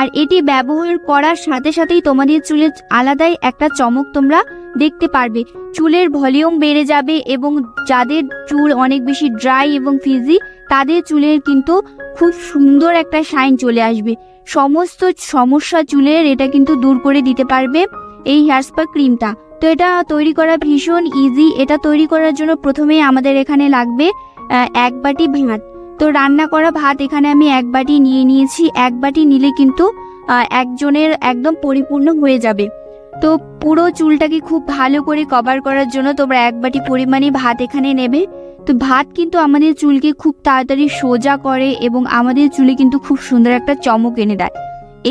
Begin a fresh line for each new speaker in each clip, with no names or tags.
আর এটি ব্যবহার করার সাথে সাথেই তোমাদের চুলের আলাদাই একটা চমক তোমরা দেখতে পারবে। চুলের ভলিউম বেড়ে যাবে এবং যাদের চুল অনেক বেশি ড্রাই এবং ফিজি, তাদের চুলের কিন্তু খুব সুন্দর একটা শাইন চলে আসবে। সমস্ত সমস্যা চুলের, এটা কিন্তু দূর করে দিতে পারবে এই হেয়ার স্পা ক্রিমটা তো এটা তৈরি করা ভীষণ ইজি এটা তৈরি করার জন্য প্রথমেই আমাদের এখানে লাগবে এক বাটি ভাত। তো রান্না করা ভাত এখানে আমি এক বাটি নিয়ে নিয়েছি। এক বাটি নিলে কিন্তু একজনের একদম পরিপূর্ণ হয়ে যাবে। তো পুরো চুলটাকে খুব ভালো করে কভার করার জন্য তোমরা এক বাটি পরিমাণে ভাত এখানে নেবে। তো ভাত কিন্তু আমাদের চুলকে খুব তাড়াতাড়ি সোজা করে এবং আমাদের চুলে কিন্তু খুব সুন্দর একটা চমক এনে দেয়।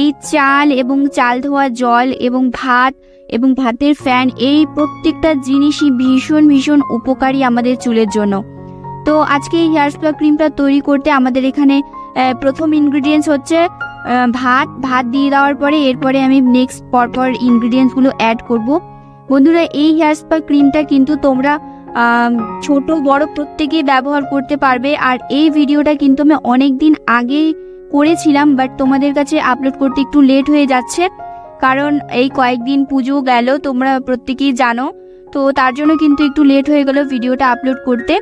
এই চাল এবং চাল ধোয়া জল এবং ভাত এবং ভাতের ফ্যান এই প্রত্যেকটা জিনিসই ভীষণ ভীষণ উপকারী আমাদের চুলের জন্য। তো আজকে এই হেয়ার স্পা ক্রিমটা তৈরি করতে আমাদের এখানে প্রথম ইনগ্রিডিয়েন্টস হচ্ছে ভাত। ভাত দিয়ে দেওয়ার পরে এরপরে আমি নেক্সট পরপর ইনগ্রিডিয়েন্টসগুলো অ্যাড করব। বন্ধুরা, এই হেয়ার স্পা ক্রিমটা কিন্তু তোমরা ছোট, বড় প্রত্যেকেই ব্যবহার করতে পারবে। আর এই ভিডিওটা কিন্তু আমি অনেক দিন আগে করেছিলাম বাট তোমাদের কাছে আপলোড করতে একটু লেট হয়ে যাচ্ছে। কারণ এই কয়েকদিন পুজো গেল, তোমরা প্রত্যেকেই জানো। তো তার জন্য কিন্তু একটু লেট হয়ে গেল ভিডিওটা আপলোড করতে।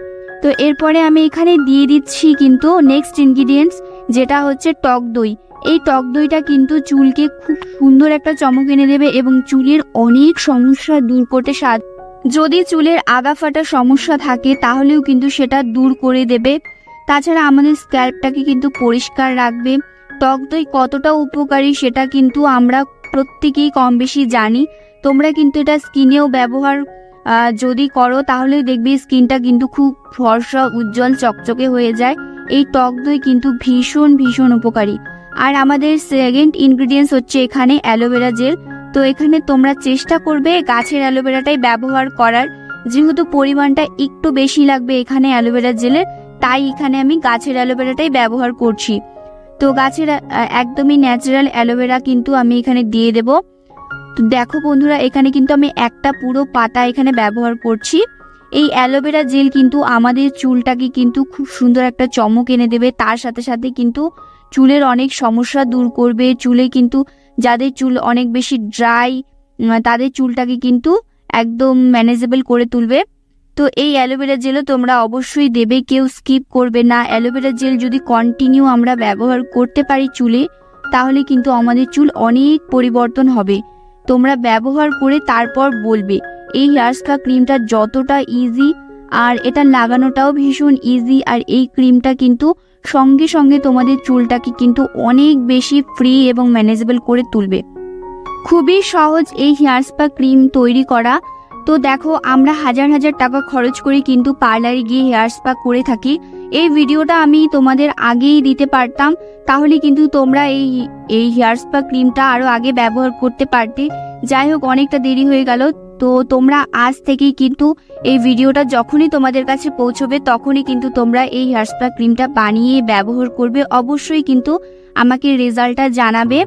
তো এরপরে আমি এখানে দিয়ে দিচ্ছি কিন্তু নেক্সট ইনগ্রিডিয়েন্টস যেটা হচ্ছে টক দই। এই টক দইটা কিন্তু চুলকে খুব সুন্দর একটা চমক এনে দেবে এবং চুলের অনেক সমস্যা দূর করতে সাহায্য যদি চুলের আগা ফাটা সমস্যা থাকে, তাহলেও কিন্তু সেটা দূর করে দেবে। তাছাড়া আমাদের স্ক্যাল্পটাকে কিন্তু পরিষ্কার রাখবে। টক দই কতটা উপকারী সেটা কিন্তু আমরা প্রত্যেকেই কম বেশি জানি। তোমরা কিন্তু এটা স্কিনেও ব্যবহার যদি করো তাহলে দেখবে স্কিনটা কিন্তু খুব ফর্সা, উজ্জ্বল, চকচকে হয়ে যায়। এই টক দই কিন্তু ভীষণ ভীষণ উপকারী। আর আমাদের সেকেন্ড ইনগ্রিডিয়েন্টস হচ্ছে এখানে অ্যালোভেরা জেল। তো এখানে তোমরা চেষ্টা করবে গাছের অ্যালোভেরাটাই ব্যবহার করার। যেহেতু পরিমাণটা একটু বেশি লাগবে এখানে অ্যালোভেরা জেলের তাই এখানে আমি গাছের অ্যালোভেরাটাই ব্যবহার করছি। তো গাছের একদমই ন্যাচারাল অ্যালোভেরা কিন্তু আমি এখানে দিয়ে দেব। তো দেখো বন্ধুরা, এখানে কিন্তু আমি একটা পুরো পাতা এখানে ব্যবহার করছি। এই অ্যালোভেরা জেল কিন্তু আমাদের চুলটাকে কিন্তু খুব সুন্দর একটা চমক এনে দেবে। তার সাথে সাথে কিন্তু চুলের অনেক সমস্যা দূর করবে। চুলে কিন্তু যাদের চুল অনেক বেশি ড্রাই তাদের চুলটাকে কিন্তু একদম ম্যানেজেবল করে তুলবে। তো এই অ্যালোভেরা জেলও তোমরা অবশ্যই দেবে, কেউ স্কিপ করবে না। অ্যালোভেরা জেল যদি কন্টিনিউ আমরা ব্যবহার করতে পারি চুলে, তাহলে কিন্তু আমাদের চুল অনেক পরিবর্তন হবে। তোমরা ব্যবহার করে তারপর বলবে, এই হেয়ার স্পা ক্রিমটা যতটা ইজি আর এটা লাগানোটাও ভীষণ ইজি আর এই ক্রিমটা কিন্তু সঙ্গে সঙ্গে তোমাদের চুলটাকে কিন্তু অনেক বেশি ফ্রি এবং ম্যানেজেবল করে তুলবে। খুবই সহজ এই হেয়ার স্পা ক্রিম তৈরি করা। তো দেখো, আমরা হাজার হাজার টাকা খরচ করে কিন্তু পার্লারে গিয়ে হেয়ার স্পা করে থাকি। এই ভিডিওটা আমি তোমাদের আগেই দিতে পারতাম, তাহলে কিন্তু তোমরা এই এই হেয়ার স্পা ক্রিমটা আরও আগে ব্যবহার করতে পারতে। যাই হোক, অনেকটা দেরি হয়ে গেল, তো তোমরা আজ থেকেই কিন্তু এই ভিডিওটা যখনই তোমাদের কাছে পৌঁছবে, তখনই কিন্তু তোমরা এই হেয়ার স্পা ক্রিমটা বানিয়ে ব্যবহার করবে। অবশ্যই কিন্তু আমাকে রেজাল্টটা জানাবে।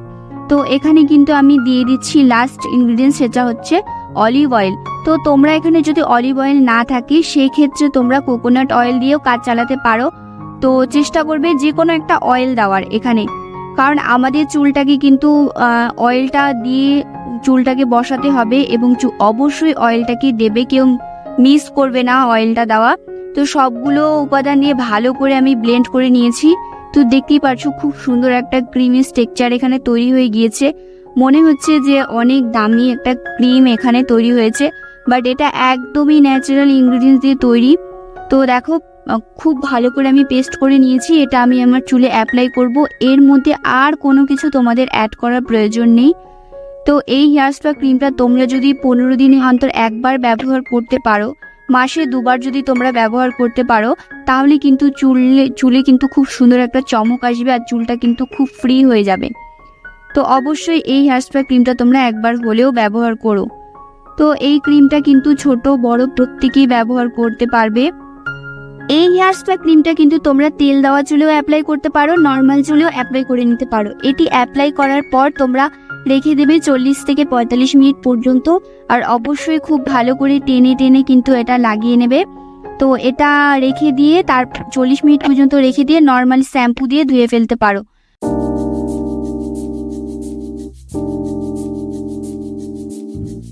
তো এখানে কিন্তু আমি দিয়ে দিচ্ছি লাস্ট ইনগ্রিডিয়েন্ট, সেটা হচ্ছে অলিভ অয়েল। তো তোমরা এখানে যদি অলিভ অয়েল না থাকে সেই ক্ষেত্রে তোমরা কোকোনাট অয়েল দিয়েও কাজ চালাতে পারো। তো চেষ্টা করবে যে কোনো একটা অয়েল দেওয়ার এখানে। কারণ আমাদের চুলটাকে কিন্তু অয়েলটা দিয়ে চুলটাকে বসাতে হবে এবং অবশ্যই অয়েলটাকে দেবে কেউ মিস করবে না অয়েলটা দেওয়া। তো সবগুলো উপাদান নিয়ে ভালো করে আমি ব্লেন্ড করে নিয়েছি। তো দেখতেই পারছ খুব সুন্দর একটা ক্রিমি স্ট্রাকচার এখানে তৈরি হয়ে গিয়েছে। মনে হচ্ছে যে অনেক দামি একটা ক্রিম এখানে তৈরি হয়েছে। বাট এটা একদমই ন্যাচারাল ইনগ্রিডিয়েন্টস দিয়ে তৈরি। তো দেখো খুব ভালো করে আমি পেস্ট করে নিয়েছি। এটা আমি আমার চুলে অ্যাপ্লাই করব। এর মধ্যে আর কোনো কিছু তোমাদের অ্যাড করার প্রয়োজন নেই। তো এই হেয়ার স্পা ক্রিমটা তোমরা যদি পনেরো দিনে অন্তর একবার ব্যবহার করতে পারো, মাসে দুবার যদি তোমরা ব্যবহার করতে পারো, তাহলে কিন্তু চুলে চুলে কিন্তু খুব সুন্দর একটা চমক আসবে আর চুলটা কিন্তু খুব ফ্রি হয়ে যাবে। তো অবশ্যই এই হেয়ার স্প্রে ক্রিমটা তোমরা একবার হলেও ব্যবহার করো। তো এই ক্রিমটা কিন্তু ছোট, বড় প্রত্যেকেই ব্যবহার করতে পারবে। এই হেয়ার স্প্রে ক্রিমটা কিন্তু তোমরা তেল দেওয়া চুলেও অ্যাপ্লাই করতে পারো নর্মাল চুলেও অ্যাপ্লাই করে নিতে পারো। এটি অ্যাপ্লাই করার পর তোমরা রেখে দেবে চল্লিশ থেকে পঁয়তাল্লিশ মিনিট পর্যন্ত, আর অবশ্যই খুব ভালো করে টেনে টেনে কিন্তু এটা লাগিয়ে নেবে। তো এটা রেখে দিয়ে তার চল্লিশ মিনিট পর্যন্ত রেখে দিয়ে নর্মাল শ্যাম্পু দিয়ে ধুয়ে ফেলতে পারো।